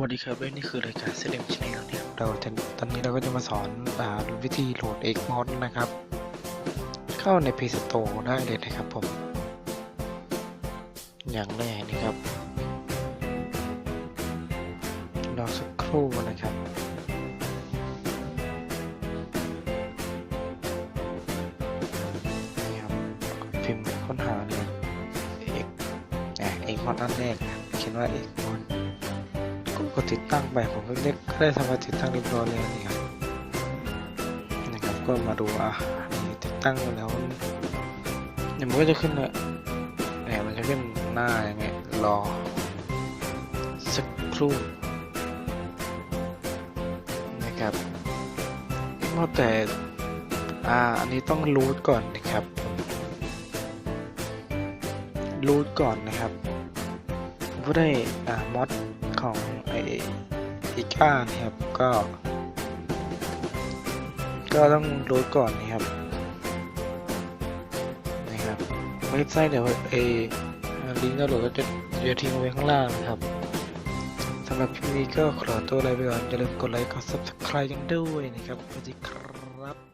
วัสดีครับนี่คือรายการเซเลมชแนลเนี่ยเราจะตอนนี้เราก็จะมาสอนอาวิธีโหลด Xmod นะครับ เข้าใน Play Store ได้เลยนะครับผม อย่างแรกนะครับรอสักครู่นะครับนี่ครับพิมพ์ค้นหาเลย X อะ Xmod อันแรกนะเขียนว่า Xmod ก็กดติดตั้งไปผมก็เล็กก็ได้ทำการติดตั้งเรียบร้อยแล้วนี่ครับนะครับก็มาดูอะนี่ติดตั้งแล้วเดี๋ยวมันก็จะขึ้นมาเนี่ยมันจะขึ้นหน้าอย่างเงี้ยรอสักครู่นะครับว่าแต่อ่าอันนี้ต้องรูทก่อนนะครับรูทก่อนนะครับ ก็ได้อ่ามอดของไออีก้านะครับก็ ก็ต้องโหลดก่อนนะครับนะครับเว็บไซต์เดี๋ยวเอลิงก์ดาวน์โหลดก็จะเดี๋ยทิ้งไว้ข้างล่างนะครับสำหรับคลิปนี้ก็ขอตัวลาไปก่อนอย่าลืมกดไลค์กด subscribe ยังด้วยนะครับสวัสดีครับ